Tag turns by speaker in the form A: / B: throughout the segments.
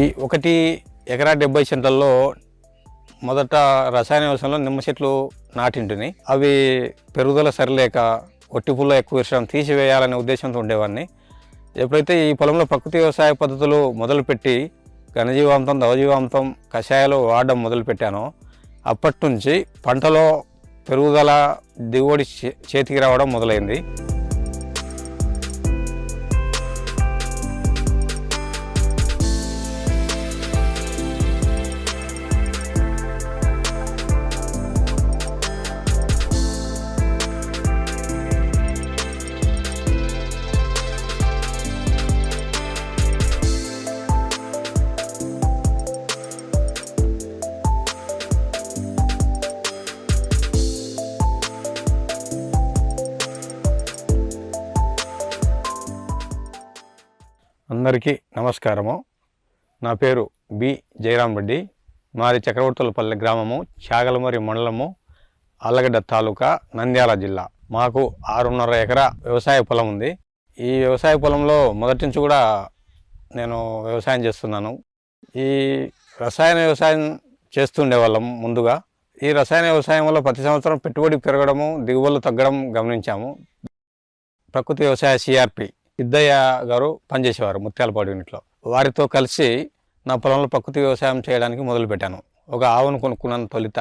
A: ఈ ఒకటి ఎకరా డెబ్బై సెంట్లలో మొదట రసాయన వ్యవసాయంలో నిమ్మ చెట్లు నాటింటిని. అవి పెరుగుదల సరిలేక ఒట్టి పుల్ల ఎక్కువ విషయం తీసివేయాలనే ఉద్దేశంతో ఉండేవాడిని ఎప్పుడైతే ఈ పొలంలో ప్రకృతి వ్యవసాయ పద్ధతులు మొదలుపెట్టి ఘనజీవాంతం దవజీవాంతం కషాయాలు వాడడం మొదలుపెట్టానో అప్పటి నుంచి పంటలో పెరుగుదల దిగుబడి చే- చేతికి రావడం మొదలైంది. అందరికీ నమస్కారము. నా పేరు బి. జయరాం రెడ్డి. మాది చక్రవర్తులపల్లి గ్రామము చాగలమరి మండలము ఆళ్ళగడ్డ తాలూకా నంద్యాల జిల్లా. మాకు ఆరున్నర ఎకరా వ్యవసాయ పొలం ఉంది. ఈ వ్యవసాయ పొలంలో మొదటి నుంచి కూడా నేను వ్యవసాయం చేస్తున్నాను. ఈ రసాయన వ్యవసాయం చేస్తుండే వాళ్ళం ముందుగా. ఈ రసాయన వ్యవసాయం వల్ల ప్రతి సంవత్సరం పెట్టుబడి పెరగడము దిగుబడులు తగ్గడం గమనించాము. ప్రకృతి వ్యవసాయ సిఆర్పి సిద్ధయ్య గారు పనిచేసేవారు ముత్యాలపాడు యూనిట్లో. వారితో కలిసి నా పొలంలో ప్రకృతి వ్యవసాయం చేయడానికి మొదలుపెట్టాను ఒక ఆవును కొనుక్కున్నాను తొలిత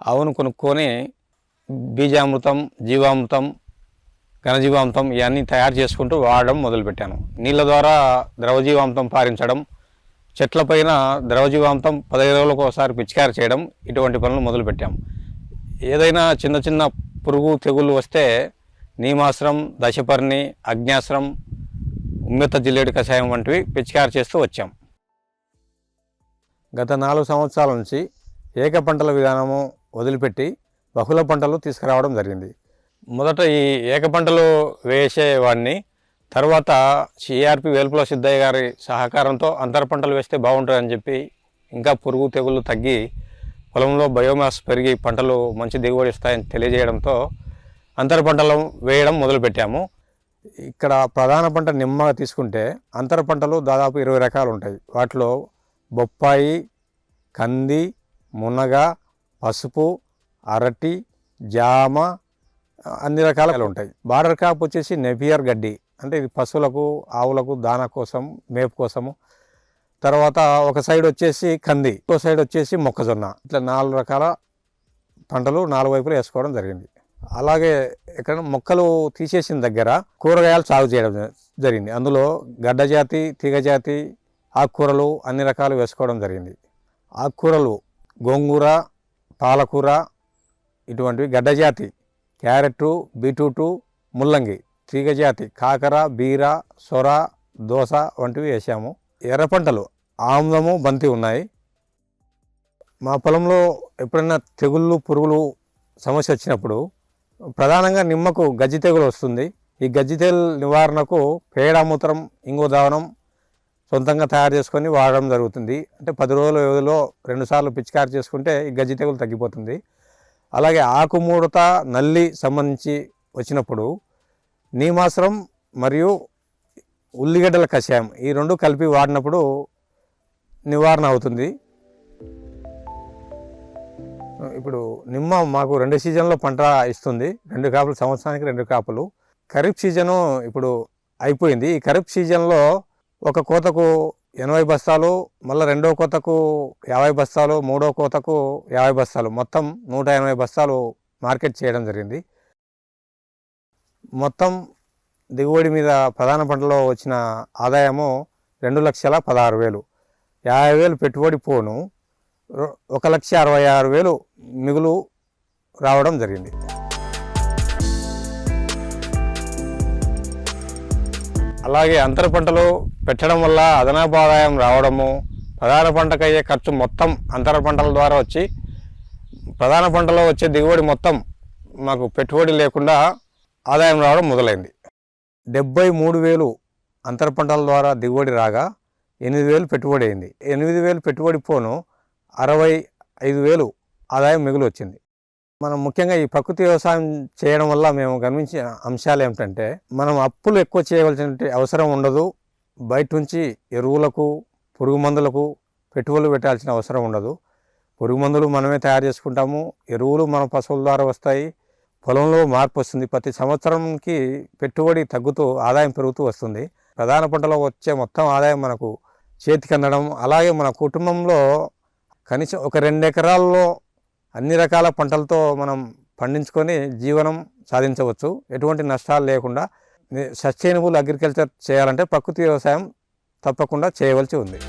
A: ఆవును కొనుక్కొని బీజామృతం జీవామృతం ఘనజీవామృతం ఇవన్నీ తయారు చేసుకుంటూ వాడడం మొదలుపెట్టాను నీళ్ళ ద్వారా ద్రవజీవామృతం పారించడం చెట్లపైన ద్రవజీవామృతం పదహైదు రోజులకు ఒకసారి పిచికారి చేయడం ఇటువంటి పనులు మొదలుపెట్టాం ఏదైనా చిన్న చిన్న పురుగు తెగుళ్ళు వస్తే నీమాశ్రం దశపర్ణి అగ్నాశ్రం ఉమ్మెత జిల్లేడు కషాయం వంటివి పిచికారి చేస్తూ వచ్చాం. గత నాలుగు సంవత్సరాల నుంచి ఏక పంటల విధానము వదిలిపెట్టి బహుళ పంటలు తీసుకురావడం జరిగింది. మొదట ఈ ఏక పంటలు వేసేవాడిని తర్వాత సిఆర్పి వేల్పుల సిద్ధయ్య గారి సహకారంతో అంతర పంటలు వేస్తే బాగుంటుందని చెప్పి ఇంకా పురుగు తెగుళ్ళు తగ్గి పొలంలో బయోమాస్ పెరిగి పంటలు మంచి దిగుబడి ఇస్తాయని తెలియజేయడంతో అంతర పంటలు వేయడం మొదలుపెట్టాము. ఇక్కడ ప్రధాన పంట నిమ్మ తీసుకుంటే అంతర పంటలు దాదాపు ఇరవై రకాలు ఉంటాయి. వాటిలో బొప్పాయి కంది మునగ పసుపు అరటి జామ అన్ని రకాలు ఉంటాయి. బార్డర్ కాప్ వచ్చేసి నెపియర్ గడ్డి. అంటే ఇది పశువులకు ఆవులకు దానా కోసం మేపు కోసము. తర్వాత ఒక సైడ్ వచ్చేసి కంది ఇంకో సైడ్ వచ్చేసి మొక్కజొన్న. ఇట్లా నాలుగు రకాల పంటలు నాలుగు వైపులు వేసుకోవడం జరిగింది. అలాగే ఇక్కడ మొక్కలు తీసేసిన దగ్గర కూరగాయలు సాగు చేయడం జరిగింది. అందులో గడ్డ జాతి తీగ జాతి ఆకుకూరలు అన్ని రకాలు వేసుకోవడం జరిగింది. ఆకుకూరలు గోంగూర పాలకూర ఇటువంటివి గడ్డ జాతి క్యారెట్ బీట్రూటు ముల్లంగి తీగ జాతి కాకర బీర సొర దోస వంటివి వేసాము. ఎర్ర పంటలు ఆముదము బంతి ఉన్నాయి. మా పొలంలో ఎప్పుడైనా తెగుళ్ళు పురుగులు సమస్య వచ్చినప్పుడు ప్రధానంగా నిమ్మకు గజ్జి తెగులు వస్తుంది. ఈ గజ్జి తెగులు నివారణకు పేడామూత్రం ఇంగు దావనం సొంతంగా తయారు చేసుకొని వాడడం జరుగుతుంది. అంటే పది రోజుల వ్యవధిలో రెండుసార్లు పిచికారి చేసుకుంటే ఈ గజ్జి తెగులు తగ్గిపోతుంది. అలాగే ఆకుముడత నల్లి సంబంధించి వచ్చినప్పుడు నీమాశ్రం మరియు ఉల్లిగడ్డల కషాయం ఈ రెండు కలిపి వాడినప్పుడు నివారణ అవుతుంది. ఇప్పుడు నిమ్మ మాకు రెండు సీజన్లో పంట ఇస్తుంది. రెండు కాపులు సంవత్సరానికి రెండు కాపులు. ఖరీఫ్ సీజను ఇప్పుడు అయిపోయింది. ఈ ఖరీఫ్ సీజన్లో ఒక కోతకు ఎనభై బస్తాలు మళ్ళీ రెండో కోతకు యాభై బస్తాలు మూడో కోతకు యాభై బస్తాలు. మొత్తం నూట ఎనభై బస్తాలు మార్కెట్ చేయడం జరిగింది. మొత్తం దిగుబడి మీద ప్రధాన పంటలో వచ్చిన ఆదాయము రెండు లక్షల పదహారు వేలు. యాభై వేలు పెట్టుబడి పోను. ఒక లక్ష అరవై ఆరు వేలు మిగులు రావడం జరిగింది. అలాగే అంతర పంటలు పెట్టడం వల్ల అదనపు ఆదాయం రావడము ప్రధాన పంటకు అయ్యే ఖర్చు మొత్తం అంతర పంటల ద్వారా వచ్చి ప్రధాన పంటలో వచ్చే దిగుబడి మొత్తం మాకు పెట్టుబడి లేకుండా ఆదాయం రావడం మొదలైంది. డెబ్బై మూడు వేలు అంతర పంటల ద్వారా దిగుబడి రాగా ఎనిమిది వేలు పెట్టుబడి అయింది. ఎనిమిది వేలు పెట్టుబడి పోను అరవై ఐదు వేలు ఆదాయం మిగులు వచ్చింది మనం ముఖ్యంగా ఈ ప్రకృతి వ్యవసాయం చేయడం వల్ల మేము గమనించిన అంశాలు ఏమిటంటే మనం అప్పులు ఎక్కువ చేయవలసిన అవసరం ఉండదు. బయట నుంచి ఎరువులకు పురుగు మందులకు పెట్టుబడులు పెట్టాల్సిన అవసరం ఉండదు. పురుగు మందులు మనమే తయారు చేసుకుంటాము. ఎరువులు మన పశువుల ద్వారా వస్తాయి. పొలంలో మార్పు వస్తుంది. ప్రతి సంవత్సరంకి పెట్టుబడి తగ్గుతూ ఆదాయం పెరుగుతూ వస్తుంది. ప్రధాన పంటలో వచ్చే మొత్తం ఆదాయం మనకు చేతికి అందడం అలాగే మన కుటుంబంలో కనీసం ఒక రెండు ఎకరాల్లో అన్ని రకాల పంటలతో మనం పండించుకొని జీవనం సాధించవచ్చు. ఎటువంటి నష్టాలు లేకుండా సస్టైనబుల్ అగ్రికల్చర్ చేయాలంటే ప్రకృతి వ్యవసాయం తప్పకుండా చేయవలసి ఉంది.